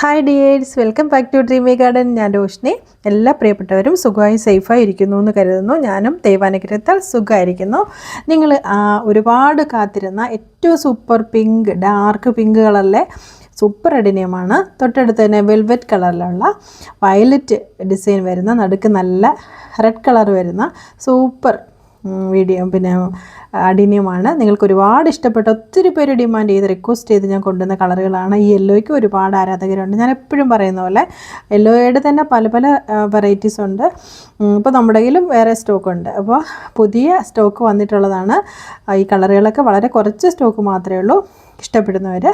Hi dears welcome back to dreamy garden ഞാൻ രോഷിനി എല്ലാ പ്രിയപ്പെട്ടവരും സുഖമായി സേഫായി ഇരിക്കുന്നു എന്ന് കരുതുന്നു. ഞാനും ദൈവാനുഗ്രഹത്താൽ സുഖമായിരിക്കുന്നു. നിങ്ങൾ ഒരുപാട് കാത്തിരുന്ന ഏറ്റവും സൂപ്പർ പിങ്ക് ഡാർക്ക് പിങ്ക് കളറിലെ സൂപ്പർ അഡിനിയമാണ് തൊട്ടടുത്ത് തന്നെ വെൽവെറ്റ് കളറിലുള്ള വയലറ്റ് ഡിസൈൻ വരുന്ന നടുക്ക് നല്ല റെഡ് കളർ വരുന്ന സൂപ്പർ വീഡിയോ പിന്നെ അടിനിയുമാണ് നിങ്ങൾക്ക് ഒരുപാട് ഇഷ്ടപ്പെട്ട ഒത്തിരി പേര് ഡിമാൻഡ് ചെയ്ത് റിക്വസ്റ്റ് ചെയ്ത് ഞാൻ കൊണ്ടുവന്ന കളറുകളാണ്. ഈ യെല്ലോയ്ക്ക് ഒരുപാട് ആരാധകരുണ്ട്. ഞാൻ എപ്പോഴും പറയുന്ന പോലെ യെല്ലോയുടെ തന്നെ പല പല വെറൈറ്റീസ് ഉണ്ട്. ഇപ്പോൾ നമ്മുടെ കയ്യിലും വേറെ സ്റ്റോക്ക് ഉണ്ട്. അപ്പോൾ പുതിയ സ്റ്റോക്ക് വന്നിട്ടുള്ളതാണ്. ഈ കളറുകളൊക്കെ വളരെ കുറച്ച് സ്റ്റോക്ക് മാത്രമേ ഉള്ളൂ. ഇഷ്ടപ്പെടുന്നവർ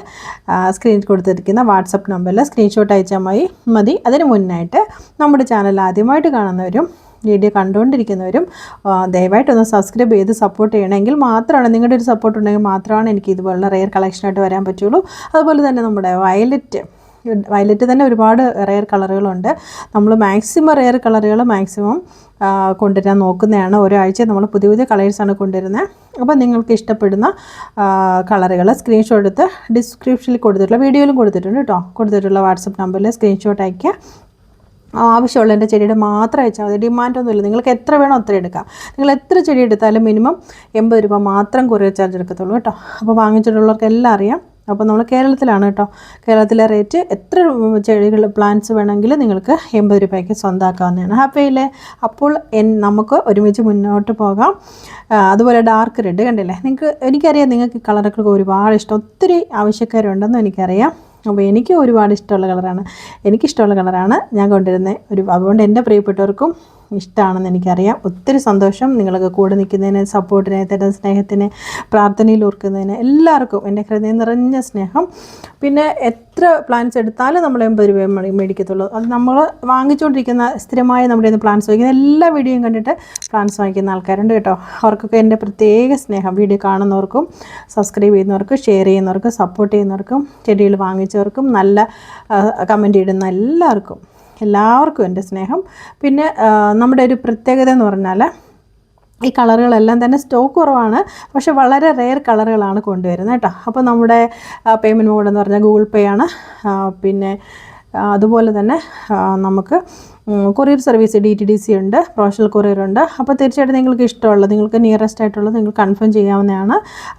സ്ക്രീൻ കൊടുത്തിരിക്കുന്ന വാട്സപ്പ് നമ്പറിൽ സ്ക്രീൻഷോട്ട് അയച്ചാൽ മതി. മതി. അതിന് മുന്നായിട്ട് നമ്മുടെ ചാനൽ ആദ്യമായിട്ട് കാണുന്നവരും വീഡിയോ കണ്ടുകൊണ്ടിരിക്കുന്നവരും ദയവായിട്ടൊന്ന് സബ്സ്ക്രൈബ് ചെയ്ത് സപ്പോർട്ട് ചെയ്യണമെങ്കിൽ മാത്രമാണ് നിങ്ങളുടെ ഒരു സപ്പോർട്ട് ഉണ്ടെങ്കിൽ മാത്രമാണ് എനിക്ക് ഇതുപോലുള്ള റെയർ കളക്ഷനായിട്ട് വരാൻ പറ്റുള്ളൂ. അതുപോലെ തന്നെ നമ്മുടെ വയലറ്റ് വയലറ്റ് തന്നെ ഒരുപാട് റെയർ കളറുകളുണ്ട് നമ്മൾ മാക്സിമം റെയർ കളറുകൾ മാക്സിമം കൊണ്ടുവരാൻ നോക്കുന്നതാണ്. ഒരാഴ്ച നമ്മൾ പുതിയ പുതിയ കളേഴ്സാണ് കൊണ്ടുവരുന്നത് അപ്പോൾ നിങ്ങൾക്ക് ഇഷ്ടപ്പെടുന്ന കളറുകൾ സ്ക്രീൻഷോട്ട് എടുത്ത് ഡിസ്ക്രിപ്ഷനിൽ കൊടുത്തിട്ടുള്ള വീഡിയോയിലും കൊടുത്തിട്ടുണ്ട് കേട്ടോ കൊടുത്തിട്ടുള്ള വാട്സപ്പ് നമ്പറിൽ സ്ക്രീൻഷോട്ട് അയയ്ക്കുക. ആവശ്യമുള്ള എന്റെ ചെടിയുടെ മാത്രം അയച്ചാൽ മതി. ഡിമാൻഡൊന്നുമില്ല. നിങ്ങൾക്ക് എത്ര വേണോ അത്ര എടുക്കാം. നിങ്ങൾ എത്ര ചെടി എടുത്താലും മിനിമം എൺപത് രൂപ മാത്രം കൊറിയർ ചാർജ് എടുക്കത്തുള്ളൂ കേട്ടോ. അപ്പോൾ വാങ്ങിച്ചിട്ടുള്ളവർക്ക് എല്ലാം അറിയാം. അപ്പോൾ നമ്മൾ കേരളത്തിലാണ് കേട്ടോ. കേരളത്തിലെ റേറ്റ് എത്ര ചെടികൾ പ്ലാന്റ്സ് വേണമെങ്കിൽ നിങ്ങൾക്ക് എൺപത് രൂപയ്ക്ക് സ്വന്തമാക്കാവുന്നതാണ് ഹാപ്പിയില്ലേ അപ്പോൾ നമുക്ക് ഒരുമിച്ച് മുന്നോട്ട് പോകാം. അതുപോലെ ഡാർക്ക് റെഡ് കണ്ടില്ലേ? നിങ്ങൾക്ക് എനിക്കറിയാം നിങ്ങൾക്ക് കളറൊക്കെ ഒരുപാട് ഇഷ്ടം. ഒത്തിരി ആവശ്യക്കാരുണ്ടെന്ന് എനിക്കറിയാം. അപ്പോൾ എനിക്ക് ഒരുപാട് ഇഷ്ടമുള്ള കളറാണ്. എനിക്കിഷ്ടമുള്ള കളറാണ് ഞാൻ കൊണ്ടുവരുന്നത്. ഒരു അതുകൊണ്ട് എന്റെ പ്രിയപ്പെട്ടവർക്കും ഇഷ്ടമാണെന്ന് എനിക്കറിയാം. ഒത്തിരി സന്തോഷം നിങ്ങളൊക്കെ കൂടെ നിൽക്കുന്നതിന് സപ്പോർട്ടിന് തരുന്ന സ്നേഹത്തിന് പ്രാർത്ഥനയിൽ ഓർക്കുന്നതിന് എല്ലാവർക്കും എന്റെ ഹൃദയം നിറഞ്ഞ സ്നേഹം. പിന്നെ എത്ര പ്ലാൻസ് എടുത്താലും നമ്മൾ എൺപത് രൂപ മേടിക്കത്തുള്ളൂ. അത് നമ്മൾ വാങ്ങിച്ചുകൊണ്ടിരിക്കുന്ന സ്ഥിരമായ നമ്മുടെ ഇന്ന് പ്ലാൻസ് വാങ്ങിക്കുന്ന എല്ലാ വീഡിയോയും കണ്ടിട്ട് പ്ലാൻസ് വാങ്ങിക്കുന്ന ആൾക്കാരുണ്ട് കേട്ടോ. അവർക്കൊക്കെ എന്റെ പ്രത്യേക സ്നേഹം. വീഡിയോ കാണുന്നവർക്കും സബ്സ്ക്രൈബ് ചെയ്യുന്നവർക്കും ഷെയർ ചെയ്യുന്നവർക്കും സപ്പോർട്ട് ചെയ്യുന്നവർക്കും ചെടികൾ വാങ്ങിച്ചവർക്കും നല്ല കമന്റ് ഇടുന്ന എല്ലാവർക്കും. എല്ലാവർക്കും എന്റെ സ്നേഹം. പിന്നെ നമ്മുടെ ഒരു പ്രത്യേകത എന്ന് പറഞ്ഞാൽ ഈ കളറുകളെല്ലാം തന്നെ സ്റ്റോക്ക് കുറവാണ്. പക്ഷെ വളരെ റെയർ കളറുകളാണ് കൊണ്ടുവരുന്നത് കേട്ടോ. അപ്പോൾ നമ്മുടെ പേയ്മെന്റ് മോഡ് എന്ന് പറഞ്ഞാൽ ഗൂഗിൾ പേ ആണ്. പിന്നെ അതുപോലെ തന്നെ നമുക്ക് courier service D T D C ഉണ്ട് പ്രൊഫഷണൽ കൊറിയർ ഉണ്ട്. അപ്പോൾ തീർച്ചയായിട്ടും നിങ്ങൾക്ക് ഇഷ്ടമുള്ളത് നിങ്ങൾക്ക് നിയറസ്റ്റ് ആയിട്ടുള്ളത് നിങ്ങൾ കൺഫേം ചെയ്യാവുന്നതാണ്.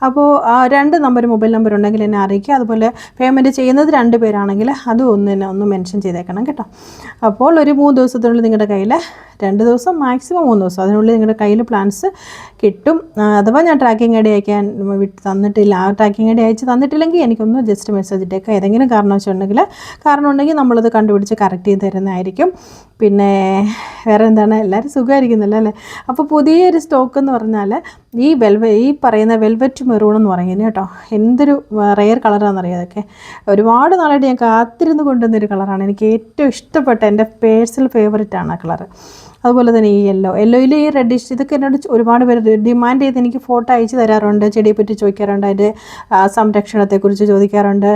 അപ്പോൾ രണ്ട് നമ്പർ മൊബൈൽ നമ്പർ ഉണ്ടെങ്കിൽ എന്നെ അറിയിക്കുക. അതുപോലെ പേയ്മെന്റ് ചെയ്യുന്നത് രണ്ട് പേരാണെങ്കിൽ അതും ഒന്ന് തന്നെ ഒന്ന് മെൻഷൻ ചെയ്തേക്കണം കേട്ടോ. അപ്പോൾ ഒരു മൂന്ന് ദിവസത്തിനുള്ളിൽ നിങ്ങളുടെ കയ്യിൽ രണ്ട് ദിവസം മാക്സിമം മൂന്ന് ദിവസം. അതിനുള്ളിൽ നിങ്ങളുടെ കയ്യിൽ പ്ലാൻസ് കിട്ടും. അഥവാ ഞാൻ ട്രാക്കിംഗ് ഐ ഡി അയക്കാൻ വിട്ട് തന്നിട്ടില്ല. ആ ട്രാക്കിംഗ് ഐ ഡി അയച്ച് തന്നിട്ടില്ലെങ്കിൽ എനിക്കൊന്ന് ജസ്റ്റ് മെസ്സേജ് ഇട്ടേക്കാം. ഏതെങ്കിലും കാരണം കാരണം ഉണ്ടെങ്കിൽ നമ്മളത് കണ്ടുപിടിച്ച് കറക്റ്റ് ചെയ്ത് തരുന്നതായിരിക്കും. പിന്നെ വേറെ എന്താണ് എല്ലാവരും സുഖമായിരിക്കുന്നില്ല അല്ലേ? അപ്പോൾ പുതിയൊരു സ്റ്റോക്ക് എന്ന് പറഞ്ഞാൽ ഈ വെൽവ ഈ പറയുന്ന വെൽവെറ്റ് മെറൂൺ എന്ന് പറയുന്നത് കേട്ടോ. എന്തൊരു റെയർ കളറാണെന്നറിയാം അതൊക്കെ? ഒരുപാട് നാളായിട്ട് ഞാൻ കാത്തിരുന്ന് കൊണ്ടുവന്നൊരു കളറാണ്. എനിക്ക് ഏറ്റവും ഇഷ്ടപ്പെട്ട എന്റെ പേഴ്സണൽ ഫേവററ്റ് ആണ് ആ കളറ്. അതുപോലെ തന്നെ ഈ യെല്ലോ യെല്ലോയിൽ ഈ റെഡിഷ് ഇതൊക്കെ എന്നോട് ഒരുപാട് പേര് ഡിമാൻഡ് ചെയ്ത് എനിക്ക് ഫോട്ടോ അയച്ചു തരാറുണ്ട്. ചെടിയെ പറ്റി ചോദിക്കാറുണ്ട്. അതിന്റെ സംരക്ഷണത്തെക്കുറിച്ച് ചോദിക്കാറുണ്ട്.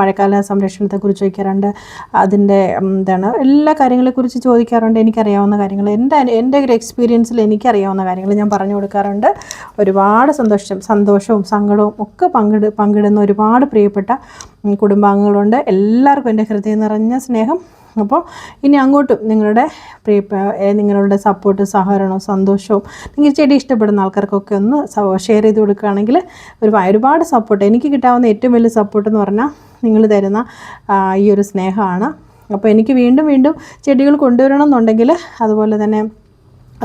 മഴക്കാല സംരക്ഷണത്തെക്കുറിച്ച് ചോദിക്കാറുണ്ട്. അതിന്റെ എന്താണ് എല്ലാ കാര്യങ്ങളെക്കുറിച്ച് ചോദിക്കാറുണ്ട്. എനിക്കറിയാവുന്ന കാര്യങ്ങൾ. എന്റെ എന്റെ ഒരു എക്സ്പീരിയൻസിൽ എനിക്കറിയാവുന്ന കാര്യങ്ങൾ ഞാൻ പറഞ്ഞു കൊടുക്കാറുണ്ട്. ഒരുപാട് സന്തോഷം സന്തോഷവും സങ്കടവും ഒക്കെ പങ്കിട് പങ്കിടുന്ന ഒരുപാട് പ്രിയപ്പെട്ട കുടുംബാംഗങ്ങളുണ്ട്. എല്ലാവർക്കും എന്റെ ഹൃദയം നിറഞ്ഞ സ്നേഹം. അപ്പോൾ ഇനി അങ്ങോട്ടും നിങ്ങളുടെ പ്രിയ നിങ്ങളുടെ സപ്പോർട്ട് സഹകരണവും സന്തോഷവും നിങ്ങൾ ചെടി ഇഷ്ടപ്പെടുന്ന ആൾക്കാർക്കൊക്കെ ഒന്ന് ഷെയർ ചെയ്ത് കൊടുക്കുകയാണെങ്കിൽ ഒരു ഒരുപാട് സപ്പോർട്ട് എനിക്ക് കിട്ടാവുന്ന ഏറ്റവും വലിയ സപ്പോർട്ട് എന്ന് പറഞ്ഞാൽ നിങ്ങൾ തരുന്ന ഈ ഒരു സ്നേഹമാണ്. അപ്പോൾ എനിക്ക് വീണ്ടും വീണ്ടും ചെടികൾ കൊണ്ടുവരണം എന്നുണ്ടെങ്കിൽ അതുപോലെ തന്നെ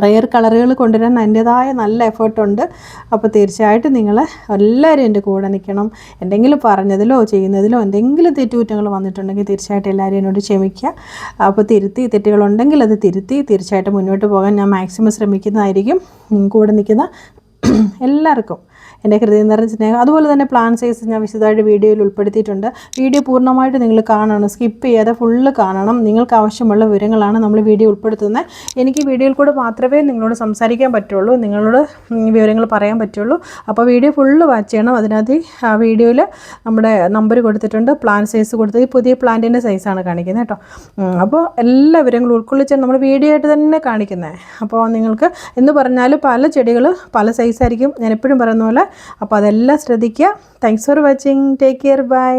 റെയർ കളറുകൾ കൊണ്ടുവരാൻ അതിന്റെതായ നല്ല എഫേർട്ടുണ്ട് അപ്പോൾ തീർച്ചയായിട്ടും നിങ്ങൾ എല്ലാവരും എന്റെ കൂടെ നിൽക്കണം. എന്തെങ്കിലും പറഞ്ഞതിലോ ചെയ്യുന്നതിലോ എന്തെങ്കിലും തെറ്റുകുറ്റങ്ങൾ വന്നിട്ടുണ്ടെങ്കിൽ തീർച്ചയായിട്ടും എല്ലാവരും എന്നോട് ക്ഷമിക്കുക. അപ്പോൾ തിരുത്തി തെറ്റുകളുണ്ടെങ്കിൽ അത് തിരുത്തി തീർച്ചയായിട്ടും മുന്നോട്ട് പോകാൻ ഞാൻ മാക്സിമം ശ്രമിക്കുന്നതായിരിക്കും. കൂടെ നിൽക്കുന്ന എല്ലാവർക്കും എന്റെ ഹൃദയം നിറഞ്ഞ സ്നേഹം. അതുപോലെ തന്നെ പ്ലാൻ സൈസ് ഞാൻ വിശദമായിട്ട് വീഡിയോയിൽ ഉൾപ്പെടുത്തിയിട്ടുണ്ട്. വീഡിയോ പൂർണമായിട്ട് നിങ്ങൾ കാണണം സ്കിപ്പ് ചെയ്യാതെ ഫുള്ള് കാണണം. നിങ്ങൾക്ക് ആവശ്യമുള്ള വിവരങ്ങളാണ് നമ്മൾ വീഡിയോ ഉൾപ്പെടുത്തുന്നത്. എനിക്ക് വീഡിയോയിൽ കൂടെ മാത്രമേ നിങ്ങളോട് സംസാരിക്കാൻ പറ്റുള്ളൂ. നിങ്ങളോട് വിവരങ്ങൾ പറയാൻ പറ്റുള്ളൂ. അപ്പോൾ വീഡിയോ ഫുള്ള് വാച്ച് ചെയ്യണം. അതിനകത്ത് ആ വീഡിയോയിൽ നമ്മുടെ നമ്പർ കൊടുത്തിട്ടുണ്ട്. പ്ലാൻ സൈസ് കൊടുത്തത് പുതിയ പ്ലാന്റിന്റെ സൈസാണ് കാണിക്കുന്നത് കേട്ടോ. അപ്പോൾ എല്ലാ വിവരങ്ങളും ഉൾക്കൊള്ളിച്ചാണ് നമ്മൾ വീഡിയോ ആയിട്ട് തന്നെ കാണിക്കുന്നത്. അപ്പോൾ നിങ്ങൾക്ക് എന്ന് പറഞ്ഞാൽ പല ചെടികൾ പല സൈസായിരിക്കും ഞാൻ എപ്പോഴും പറയുന്ന പോലെ അപ്പോൾ അതെല്ലാം ശ്രദ്ധിക്കുക. Thanks for watching take care bye